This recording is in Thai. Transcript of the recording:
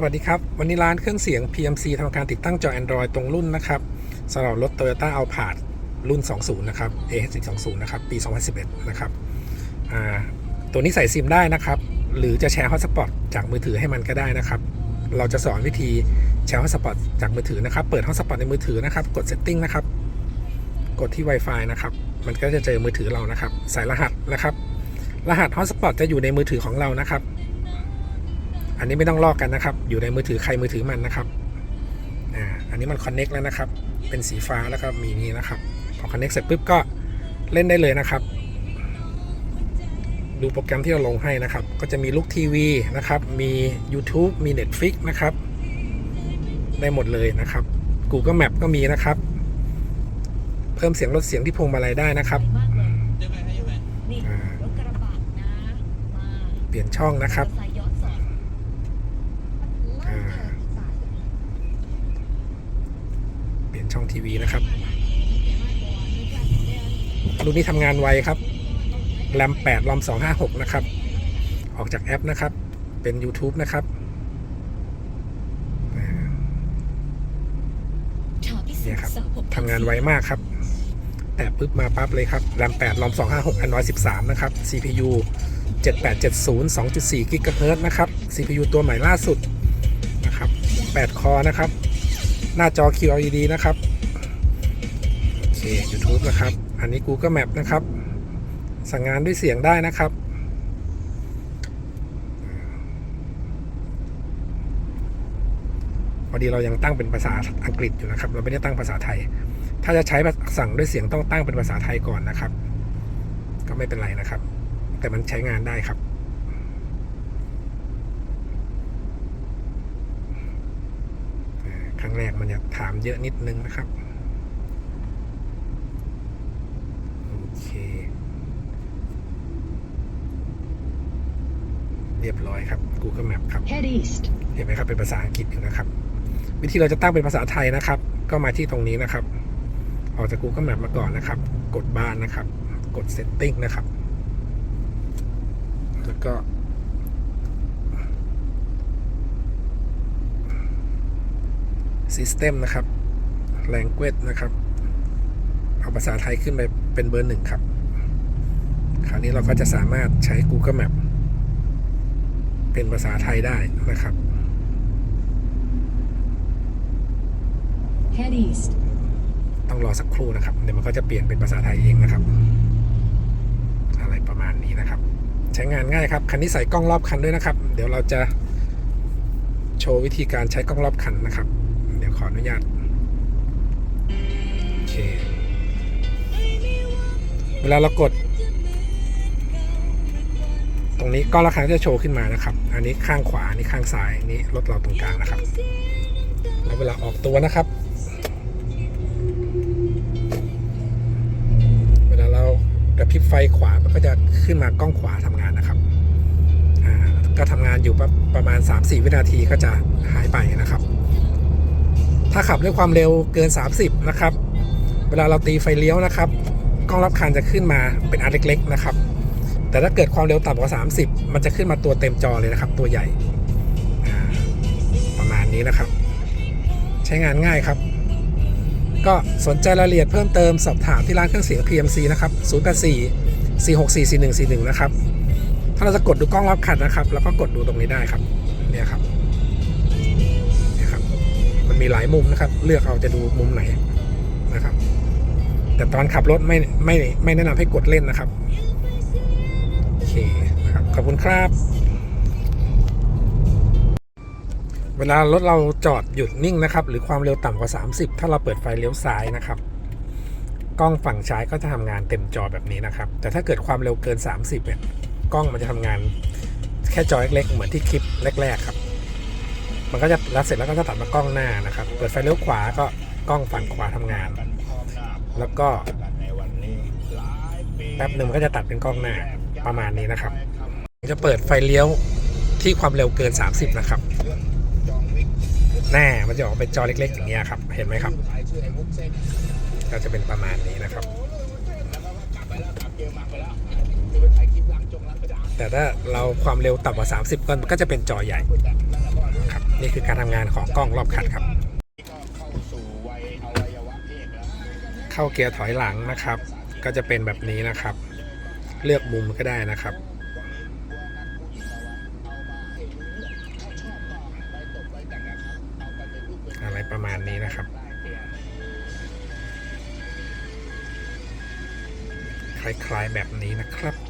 สวัสดีครับ วันนี้ร้านเครื่องเสียง PMC ทำการติดตั้งจอ Android ตรงรุ่นนะครับสำหรับรถ Toyota a l p a r d รุ่น 20 นะครับ AH20 นะครับ ปี 2011 นะครับตัวนี้ใส่ซิมได้นะครับ หรือจะแชร์ฮอตสปอตจากมือถือให้มันก็ได้นะครับ เราจะสอนวิธีแชร์ฮอตสปอตจากมือถือนะครับ เปิดฮอตสปอตในมือถือนะครับ กด Setting นะครับ กดที่ Wi-Fi นะครับ มันก็จะเจอมือถือเรานะครับ ใส่รหัสนะครับ รหัสฮอตสปอตจะอยู่ในมือถือของเรานะครับ อันนี้ไม่ต้องลอกกันนะครับ อยู่ในมือถือใครมือถือมันนะครับอ่าอันนี้มันคอนเน็กแล้วนะครับ เป็นสีฟ้าแล้วก็มีนี้นะครับพอคอนเน็กเสร็จปุ๊บก็เล่นได้เลยนะครับ ดูโปรแกรมที่เราลงให้นะครับ ก็จะมีลูกทีวีนะครับ มี YouTube มี Netflix นะครับ ได้หมดเลยนะครับ Google Map ก็มีนะครับ เพิ่มเสียงลดเสียงที่พวงมาลัยได้นะครับมากเลยยังไงฮะยังไงนี่อ่ารถกระบะนะมาเปลี่ยนช่องนะครับ มอเตอร์ไซค์ย้อนสอน อ่า เปลี่ยน ช่องทีวีนะครับ รุ่นนี้ทำงานไวครับแรม8รอม256 นะครับ ออกจากแอปนะครับ เป็น YouTube นะครับเนี่ยครับทำงานไวมากครับ แตะปุ๊บมาปั๊บเลยครับแรม8รอม256 Android 13 นะครับ CPU 7870 2.4 GHz นะครับ CPU ตัวใหม่ล่าสุดนะครับ 8 คอนะครับ หน้าจอ QLED นะครับ โอเค YouTube นะครับ อันนี้ Google Map นะครับ สั่งงานด้วยเสียงได้นะครับพอดีเรายังตั้งเป็นภาษาอังกฤษอยู่นะครับ เราไม่ได้ตั้งภาษาไทย ถ้าจะใช้สั่งด้วยเสียงต้องตั้งเป็นภาษาไทยก่อนนะครับ ก็ไม่เป็นไรนะครับ แต่มันใช้งานได้ครับ อ่า ครั้งแรกมันจะถามเยอะนิดนึงนะครับโอเค เรียบร้อยครับ Google Map ครับ Head east. เห็นไหมครับเป็นภาษาอังกฤษอยู่นะครับ วิธีเราจะตั้งเป็นภาษาไทยนะครับ ก็มาที่ตรงนี้นะครับ ออกจาก Google Map มาก่อนนะครับ กดบ้านนะครับ กด Setting นะครับ แล้วก็ System นะครับ Language นะครับ เอาภาษาไทยขึ้นไปเป็นเบอร์หนึ่งครับ คราวนี้เราก็จะสามารถใช้ Google Map เป็นภาษาไทยได้นะครับ Head east. ต้องรอสักครู่นะครับ เดี๋ยวมันก็จะเปลี่ยนเป็นภาษาไทยเองนะครับ อะไรประมาณนี้นะครับ ใช้งานง่ายครับ คันนี้ใส่กล้องรอบคันด้วยนะครับ เดี๋ยวเราจะโชว์วิธีการใช้กล้องรอบคันนะครับเดี๋ยว ขออนุญาต โอเค เวลาเรากด ตรงนี้ก้องละคังจะโชว์ขึ้นมานะครับ อันนี้ข้างขวา อันนี้ข้างซ้าย อันนี้รถเราตรงกลางนะครับ แล้วเวลาออกตัวนะครับ เวลาเรากระพริบไฟขวา มันก็จะขึ้นมากล้องขวาทำงานนะครับก็ทำงานอยู่ประประมาณ 3-4 วินาทีก็จะหายไปนะครับ ถ้าขับด้วยความเร็วเกิน 30 นะครับ เวลาเราตีไฟเลี้ยวนะครับกล้องรับคันจะขึ้นมาเป็นอันเล็กๆนะครับ แต่ถ้าเกิดความเร็วต่ำกว่า 30 มันจะขึ้นมาตัวเต็มจอเลยนะครับ ตัวใหญ่ประมาณนี้นะครับ ใช้งานง่ายครับ ก็สนใจรายละเอียดเพิ่มเติมสอบถามที่ร้านเครื่องเสียง PMC นะครับ 084 464 4141 นะครับ ถ้าเราจะกดดูกล้องรอบคันนะครับ แล้วก็กดดูตรงนี้ได้ครับ เนี่ยครับ มันมีหลายมุมนะครับ เลือกเอาจะดูมุมไหนนะครับ แต่ตอนขับรถไม่ไม่ไม่แนะนำให้กดเล่นนะครับโอเคนะครับขอบคุณครับ เวลารถเราจอดหยุดนิ่งนะครับ หรือความเร็วต่ำกว่า 30 ถ้าเราเปิดไฟเลี้ยวซ้ายนะครับกล้องฝั่งซ้ายก็จะทำงานเต็มจอแบบนี้นะครับ แต่ถ้าเกิดความเร็วเกิน 30เนี่ยกล้องมันจะทำงานแค่จอเล็กๆ เหมือนที่คลิปแรก ๆ ครับ มันก็จะแล้วเสร็จแล้วก็จะตัดมากล้องหน้านะครับ เปิดไฟเลี้ยวขวาก็กล้องฝั่งขวาทำงาน แล้วก็แป๊บหนึ่งมันก็จะตัดเป็นกล้องหน้าประมาณนี้นะครับ จะเปิดไฟเลี้ยวที่ความเร็วเกิน 30 นะครับแน่มันจะออกเป็นจอเล็ก ๆ อย่างเงี้ครับ เห็นไหมครับ ก็จะเป็นประมาณนี้นะครับ แต่ถ้าเราความเร็วต่ำกว่า 30 ก็ก็จะเป็นจอใหญ่ นี่คือการทำงานของกล้องรอบคันครับเข้าเพศแล้วเข้าเกียร์ถอยหลังนะครับ ก็จะเป็นแบบนี้นะครับ เลือกมุมก็ได้นะครับ อะไรประมาณนี้นะครับ คล้ายๆแบบนี้นะครับ